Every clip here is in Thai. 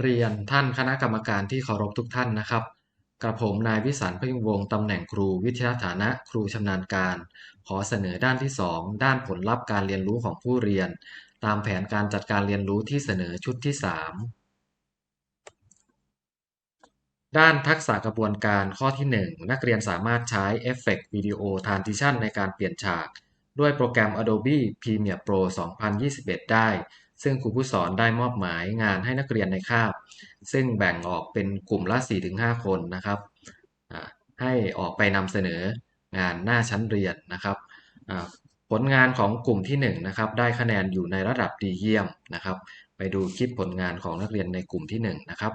เรียนท่านคณะกรรมการที่เคารพทุกท่านนะครับ กระผมนายวิสันพยุงวงศ์ตำแหน่งครูวิทยาฐานะครูชำนาญการ ขอเสนอด้านที่ 2 ด้านผลลัพธ์การเรียนรู้ของผู้เรียน ตามแผนการจัดการเรียนรู้ที่เสนอชุดที่ 3 ด้านทักษะกระบวนการข้อที่ 1 นักเรียนสามารถใช้ Effect Video Transition ในการเปลี่ยนฉาก ด้วยโปรแกรม Adobe Premiere Pro 2021 ได้ ซึ่งครูผู้สอนได้มอบหมายงานให้นักเรียนในคาบ ซึ่งแบ่งออกเป็นกลุ่มละ 4-5 คนนะครับ ให้ออกไปนำเสนองานหน้าชั้นเรียนนะครับผลงานของกลุ่มที่1นะครับได้คะแนนอยู่ในระดับดีเยี่ยมนะครับ ไปดูคลิปผลงานของนักเรียนในกลุ่มที่1นะครับ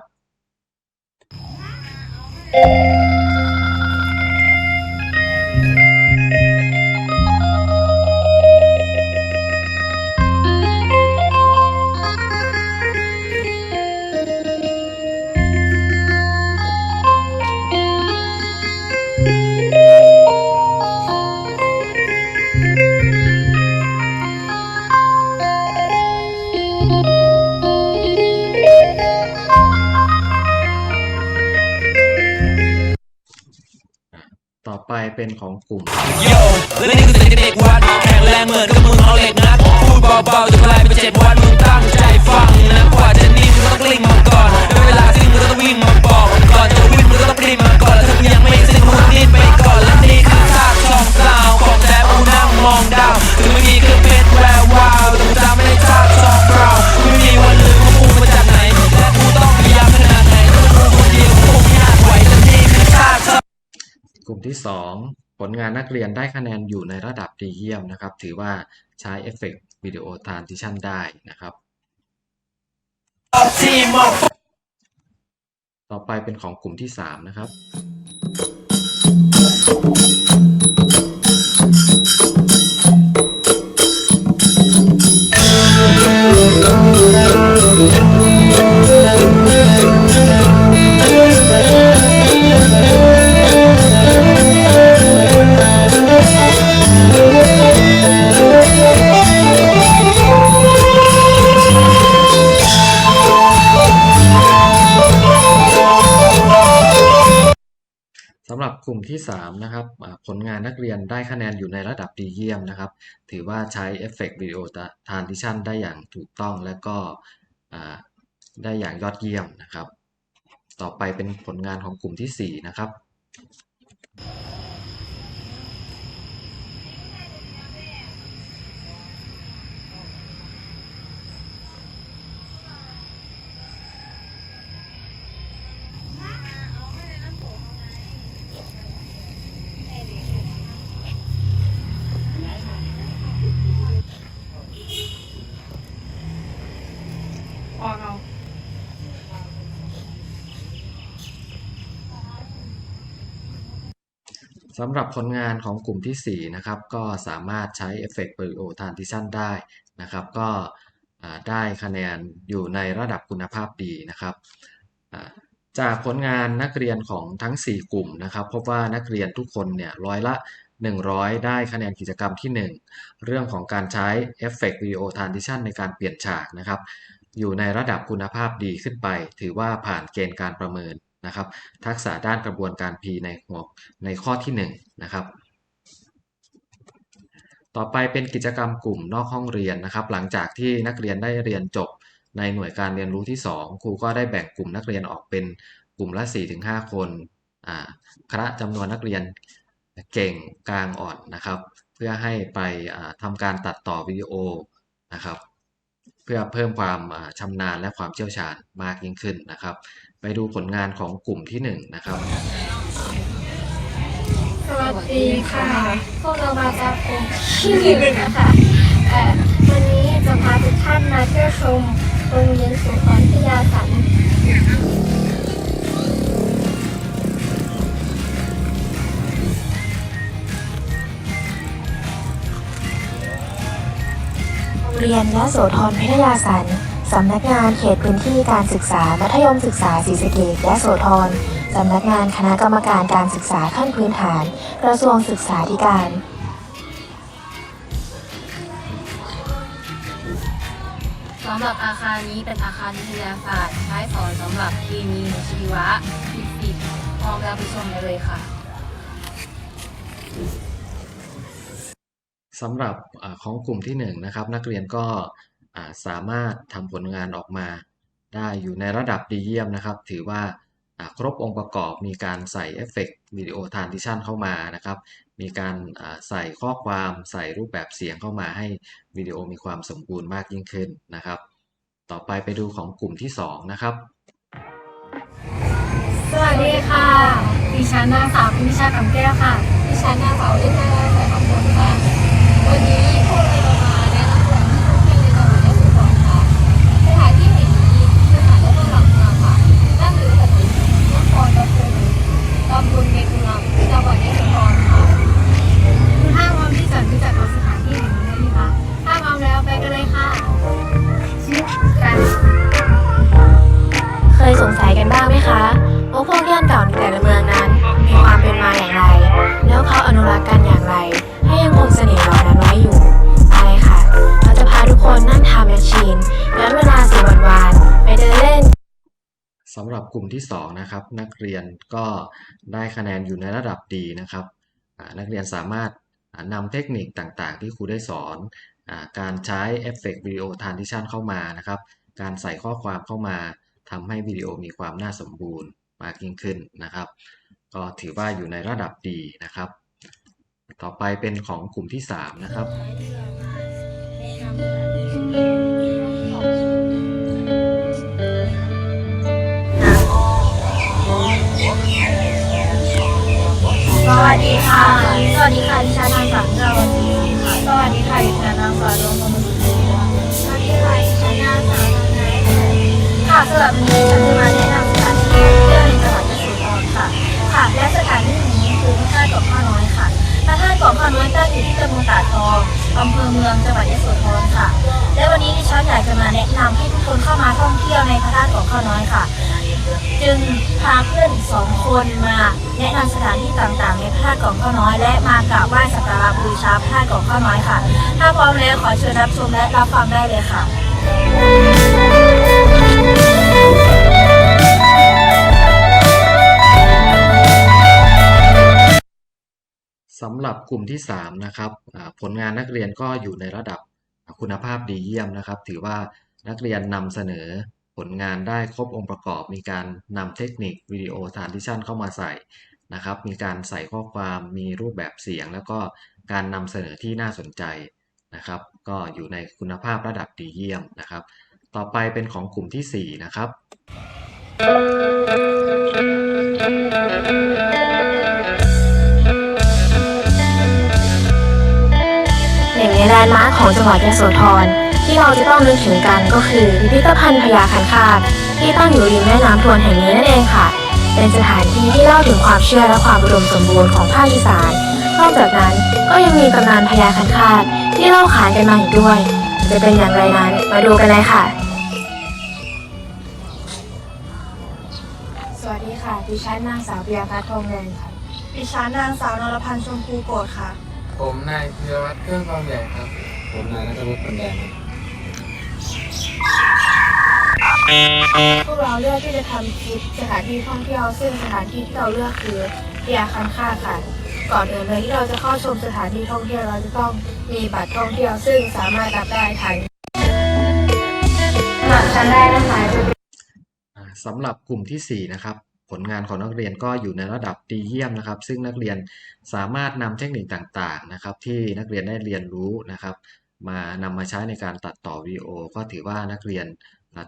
ไปเป็นของกลุ่ม โยและนี่คือเด็กวัดแข็งแรงเหมือนกับมึงเอาเหล็กงัดพูดเบาๆจะกลายเป็นเจ็ดวันมึงตั้งใจฟังนะกว่าจะนิ่มมึงต้องกลิ้งมาก่อนด้วยเวลาซึ่งมึงก็ต้องวิ่งมาบอกก่อนจะวิ่งมึงก็ต้องปรีมาก่อนแล้วถ้ามึง 2 ผลงานนักเรียนได้คะแนนอยู่ในระดับดีเยี่ยมนะครับ ถือว่าใช้ Effect Video Transition ได้นะครับ ต่อไปเป็นของกลุ่มที่ 3 นะครับสำหรับกลุ่มที่3นะครับผลงานนักเรียนได้คะแนนอยู่ในระดับดีเยี่ยมนะครับ ถือว่าใช้ Effect Video Transition ได้อย่างถูกต้องและก็ได้อย่างยอดเยี่ยมนะครับ ต่อไปเป็นผลงานของกลุ่มทีสี่4นะครับ สำหรับผลงานของกลุ่มทีสี่4 นะครับ ก็สามารถใช้ Effect Video Transition ได้นะครับ ก็ได้คะแนนอยู่ในระดับคุณภาพดีนะครับ จากผลงานนักเรียนของทั้ง 4 กลุ่มนะครับ พบว่านักเรียนทุกคนเนี่ยร้อยละ 100 ได้คะแนนกิจกรรมที่ 1 เรื่องของการใช้ Effect Video Transition ในการเปลี่ยนฉากนะครับ อยู่ในระดับคุณภาพดีขึ้นไป ถือว่าผ่านเกณฑ์การประเมิน นะครับ ทักษะด้านกระบวนการ P ในหัวในข้อที่1นะครับต่อไปเป็นกิจกรรมกลุ่มนอกห้องเรียนนะครับ หลังจากที่นักเรียนได้เรียนจบในหน่วยการเรียนรู้ที่ 2 ครูก็ได้แบ่งกลุ่มนักเรียนออกเป็นกลุ่มละ 4-5 คนอ่าคณะจำนวนนักเรียนเก่งกลางอ่อนนะครับ เพื่อให้ไปทำการตัดต่อวิดีโอนะครับ เพื่อเพิ่มความชำนาญและความเชี่ยวชาญมากยิ่งขึ้นนะครับ ไปดูผลงานของกลุ่มที่1นะครับ สวัสดีค่ะ พวกเรามาจากกลุ่มที่หนึ่งนะคะเอ่อวันนี้จะพาทุกท่านมาเที่ยวชมโรงเรียนสุขรพิทยาสันต์โรงเรียนยโสธรพิทยาสันต์ สำนักงานเขตพื้นที่การศึกษา มัธยมศึกษาศรีสะเกษยโสธรสำนักงานคณะกรรมการการศึกษาขั้นพื้นฐาน กระทรวงศึกษาธิการตอนำหรับอาคารนี้เป็นอาคารวิทยาศาสตร์ ใช้สอนสำหรับเคมีชีวะฟิสิกส์พร้อมแล้วไปชมได้เลยค่ะสำหรับของกลุ่มที่1นงนะครับนักเรียนก็ สามารถทำผลงานออกมา ได้อยู่ในระดับดีเยี่ยมนะครับ ถือว่าาครบองค์ประกอบมีการใส่เอฟเฟกต์วิดีโอทรานซิชันเข้ามานะครับ มีการาใส่ข้อความใส่รูปแบบเสียงเข้ามาให้วิดีโอมีความสมบูรณ์มากยิ่งขึ้นนะครับ ต่อไปไปดูของกลุ่มที่สองนะครับ สวัสดีค่ะ ดิฉันนางสาวพิชาคำแก้วค่ะ ดิฉันนางสาว กันบ้างไหมคะว่าพวกย่านเก่าในแต่ละเมืองนั้น มีความเป็นมาอย่างไร แล้วเขาอนุรักษ์กันอย่างไร ให้ยังคงเสน่ห์เหล่านั้นไว้อยู่ไปค่ะ เราจะพาทุกคนนั่งทำแมชชีนย้อนเวลาสู่วันวานไปเดินเล่นสำหรับกลุ่มที่ 2 นะครับ นักเรียนก็ได้คะแนนอยู่ในระดับดีนะครับ นักเรียนสามารถนำเทคนิคต่างๆ ที่ครูได้สอนอการใช้เอฟเฟกต์วิดีโอทรานซิชันเข้ามานะครับ การใส่ข้อความเข้ามา ทำให้วิดีโอมีความน่าสมบูรณ์มากยิ่งขึ้นนะครับ ก็ถือว่าอยู่ในระดับดีนะครับ ต่อไปเป็นของกลุ่มที่ 3 นะครับสวัสดีค่ะ สวัสดีค่ะดิฉันนางสาวเจ้าวันดีค่ะสวัสดีค่ะดิฉันนางสาวดวงม ค่ะสำหรับวันนี้ฉันจะมาแนะนำสถานที่ท่องเที่ยวในจังหวัดยะโสธรค่ะ ค่ะ และสถานที่แห่งนี้คือพระธาตุเกาะข้าน้อยค่ะพระธาตุเกาะข้าน้อยตั้งอยู่ที่ตำบลตาดทองอำเภอเมืองจังหวัดยะโสธรค่ะ และวันนี้ดิฉันอยากจะมาแนะนำให้ทุกคนเข้ามาท่องเที่ยวในพระธาตุเกาะข้าน้อยค่ะ จึงพาเพื่อนสองคนมาแนะนำสถานที่ต่างๆ ในพระธาตุเกาะข้าวน้อย และมากราบไหว้สักการะบูชาพระธาตุเกาะข้าวน้อยค่ะ ถ้าพร้อมแล้วขอเชิญรับชมและรับฟังได้เลยค่ะำหรับกลุ่มที่ 3 นะครับผลงานนักเรียนก็อยู่ในระดับคุณภาพดีเยี่ยมนะครับ ถือว่านักเรียนนำเสนอผลงานได้ครบองค์ประกอบ มีการนำเทคนิควิดีโอทานซิชันเข้ามาใส่นะครับ มีการใส่ข้อความมีรูปแบบเสียง แล้วก็การนำเสนอที่น่าสนใจนะครับ ก็อยู่ในคุณภาพระดับดีเยี่ยมนะครับ ต่อไปเป็นของกลุ่มที่ 4 นะครับ นึ่งในแลนด์มาร์คของจังหวัดยโสธรที่เราจะต้องนึกถึงกันก็คือพิพิธภัณฑ์พญาคันคากที่ตั้งอยู่ริมแม่น้ำทวนแห่งนี้นั่นเองค่ะ เป็นสถานที่ที่เล่าถึงความเชื่อและความอุดมสมบูรณ์ของภาคอีสานนอกจากนั้นก็ยังมีตำนานพญาคันคากที่เล่าขานกันมาอีกด้วย จะเป็นอย่างไรนั้นมาดูกันเลยค่ะ สวัสดีค่ะดิฉันนางสาวปิยพัฒน์ทองแดงค่ะดิฉันนางสาวนรพันธ์ชมพูโกรธค่ะ ผมนายธีรวัตรเครื่องทองใหญ่ครับ ผมนายนัทวุฒิปัญญาพวกเราเลือกที่จะทำคลิปสถานที่ท่องเที่ยวซึ่งสถานที่ที่เราเลือกคือพญาคันคากค่ะ ก่อนอื่นเลยที่เราจะเข้าชมสถานที่ท่องเที่ยวเราจะต้องมีบัตรท่องเที่ยวซึ่งสามารถรับได้ทางสมัครชั้นแรกนะคะจะอ่าสำหรับกลุ่มทีสี่4 นะครับ ผลงานของนักเรียนก็อยู่ในระดับดีเยี่ยมนะครับ ซึ่งนักเรียนสามารถนำเทคนิคต่างๆนะครับ ที่นักเรียนได้เรียนรู้นะครับ มานำมาใช้ในการตัดต่อวิดีโอ ก็ถือว่านักเรียน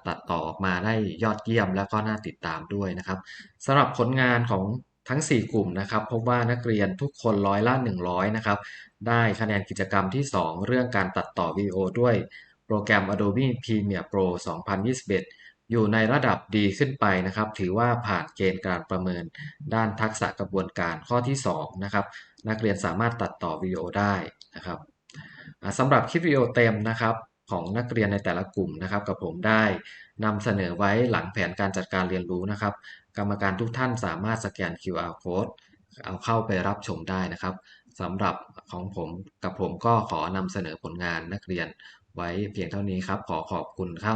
ตัดต่อออกมาได้ยอดเยี่ยม แล้วก็น่าติดตามด้วยนะครับสำหรับผลงานของทั้ง 4 กลุ่มนะครับพบว่านักเรียนทุกคนร้อยละ 100 นะครับ ได้คะแนนกิจกรรมที่ 2 เรื่องการตัดต่อวิดีโอด้วยโปรแกรม Adobe Premiere Pro 2021 อยู่ในระดับดีขึ้นไปนะครับ ถือว่าผ่านเกณฑ์การประเมินด้านทักษะกระบวนการข้อที่2นะครับนักเรียนสามารถตัดต่อวิดีโอได้นะครับสำหรับคลิปวิดีโอเต็มนะครับของนักเรียนในแต่ละกลุ่มนะครับ กับผมได้นำเสนอไว้หลังแผนการจัดการเรียนรู้นะครับ กรรมการทุกท่านสามารถสแกน QR code เอาเข้าไปรับชมได้นะครับสำหรับของผมกับผมก็ขอนำเสนอผลงานนักเรียนไว้เพียงเท่านี้ครับ ขอขอบคุณครับ